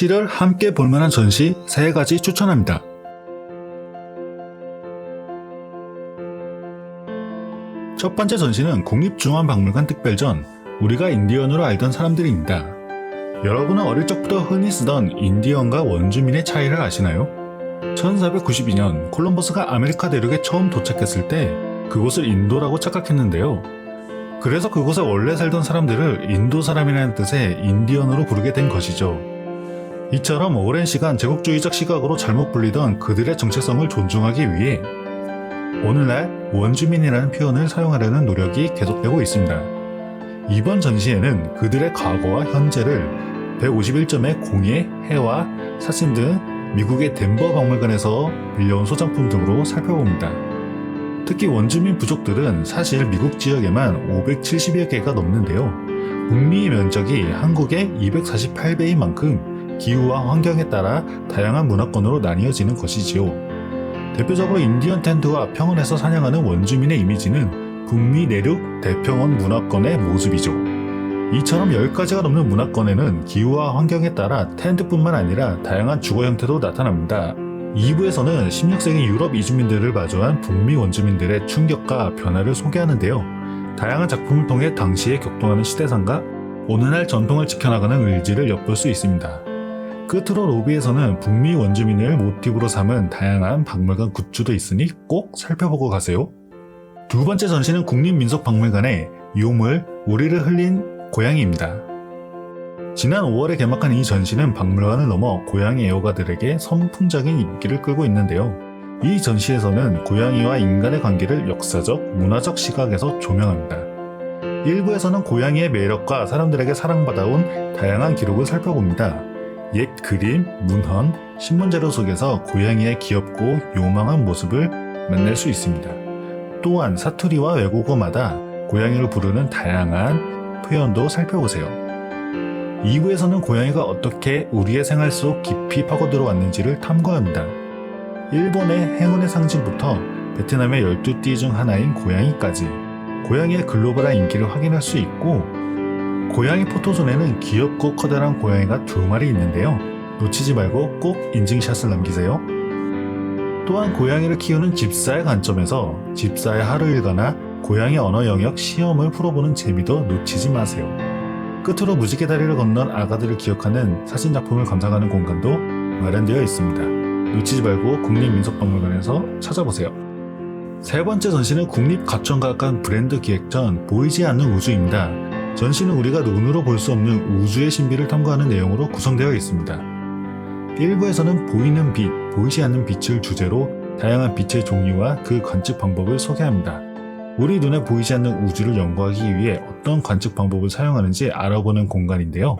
7월 함께 볼 만한 전시 3가지 추천합니다. 첫 번째 전시는 국립중앙박물관 특별전 우리가 인디언으로 알던 사람들입니다. 여러분은 어릴 적부터 흔히 쓰던 인디언과 원주민의 차이를 아시나요? 1492년 콜럼버스가 아메리카 대륙에 처음 도착했을 때 그곳을 인도라고 착각했는데요. 그래서 그곳에 원래 살던 사람들을 인도 사람이라는 뜻의 인디언으로 부르게 된 것이죠. 이처럼 오랜 시간 제국주의적 시각으로 잘못 불리던 그들의 정체성을 존중하기 위해 오늘날 원주민이라는 표현을 사용하려는 노력이 계속되고 있습니다. 이번 전시에는 그들의 과거와 현재를 151점의 공예, 해와 사진 등 미국의 덴버 박물관에서 빌려온 소장품 등으로 살펴봅니다. 특히 원주민 부족들은 사실 미국 지역에만 570여 개가 넘는데요. 북미의 면적이 한국의 248배인 만큼 기후와 환경에 따라 다양한 문화권으로 나뉘어지는 것이지요. 대표적으로 인디언 텐트와 평원에서 사냥하는 원주민의 이미지는 북미 내륙 대평원 문화권의 모습이죠. 이처럼 10가지가 넘는 문화권에는 기후와 환경에 따라 텐트뿐만 아니라 다양한 주거 형태도 나타납니다. 2부에서는 16세기 유럽 이주민들을 마주한 북미 원주민들의 충격과 변화를 소개하는데요. 다양한 작품을 통해 당시에 격동하는 시대상과 오늘날 전통을 지켜나가는 의지를 엿볼 수 있습니다. 끝으로 로비에서는 북미 원주민을 모티브로 삼은 다양한 박물관 굿즈도 있으니 꼭 살펴보고 가세요. 두 번째 전시는 국립민속박물관의 유물 우리를 흘린 고양이입니다. 지난 5월에 개막한 이 전시는 박물관을 넘어 고양이 애호가들에게 선풍적인 인기를 끌고 있는데요. 이 전시에서는 고양이와 인간의 관계를 역사적, 문화적 시각에서 조명합니다. 일부에서는 고양이의 매력과 사람들에게 사랑받아온 다양한 기록을 살펴봅니다. 옛 그림, 문헌, 신문자료 속에서 고양이의 귀엽고 요망한 모습을 만날 수 있습니다. 또한 사투리와 외국어마다 고양이를 부르는 다양한 표현도 살펴보세요. 2부에서는 고양이가 어떻게 우리의 생활 속 깊이 파고들어 왔는지를 탐구합니다. 일본의 행운의 상징부터 베트남의 12띠 중 하나인 고양이까지 고양이의 글로벌한 인기를 확인할 수 있고 고양이 포토존에는 귀엽고 커다란 고양이가 두 마리 있는데요. 놓치지 말고 꼭 인증샷을 남기세요. 또한 고양이를 키우는 집사의 관점에서 집사의 하루 일과나 고양이 언어 영역 시험을 풀어보는 재미도 놓치지 마세요. 끝으로 무지개 다리를 건넌 아가들을 기억하는 사진 작품을 감상하는 공간도 마련되어 있습니다. 놓치지 말고 국립민속박물관에서 찾아보세요. 세 번째 전시는 국립가천과학관 브랜드 기획전 보이지 않는 우주입니다. 전시는 우리가 눈으로 볼 수 없는 우주의 신비를 탐구하는 내용으로 구성되어 있습니다. 1부에서는 보이는 빛, 보이지 않는 빛을 주제로 다양한 빛의 종류와 그 관측 방법을 소개합니다. 우리 눈에 보이지 않는 우주를 연구하기 위해 어떤 관측 방법을 사용하는지 알아보는 공간인데요.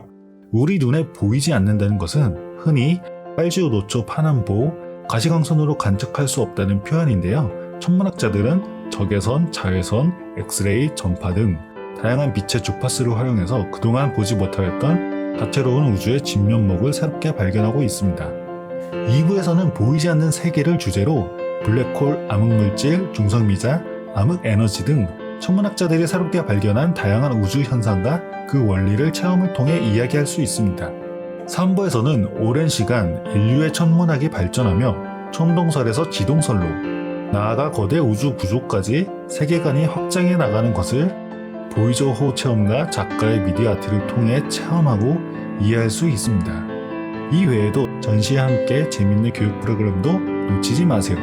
우리 눈에 보이지 않는다는 것은 흔히 빨주, 노초, 파남보, 가시광선으로 관측할 수 없다는 표현인데요. 천문학자들은 적외선, 자외선, 엑스레이, 전파 등 다양한 빛의 주파수를 활용해서 그동안 보지 못하였던 다채로운 우주의 진면목을 새롭게 발견하고 있습니다. 2부에서는 보이지 않는 세계를 주제로 블랙홀, 암흑물질, 중성미자, 암흑에너지 등 천문학자들이 새롭게 발견한 다양한 우주 현상과 그 원리를 체험을 통해 이야기할 수 있습니다. 3부에서는 오랜 시간 인류의 천문학이 발전하며 천동설에서 지동설로 나아가 거대 우주 구조까지 세계관이 확장해 나가는 것을 보이저 호 체험과 작가의 미디어 아트를 통해 체험하고 이해할 수 있습니다. 이 외에도 전시와 함께 재밌는 교육 프로그램도 놓치지 마세요.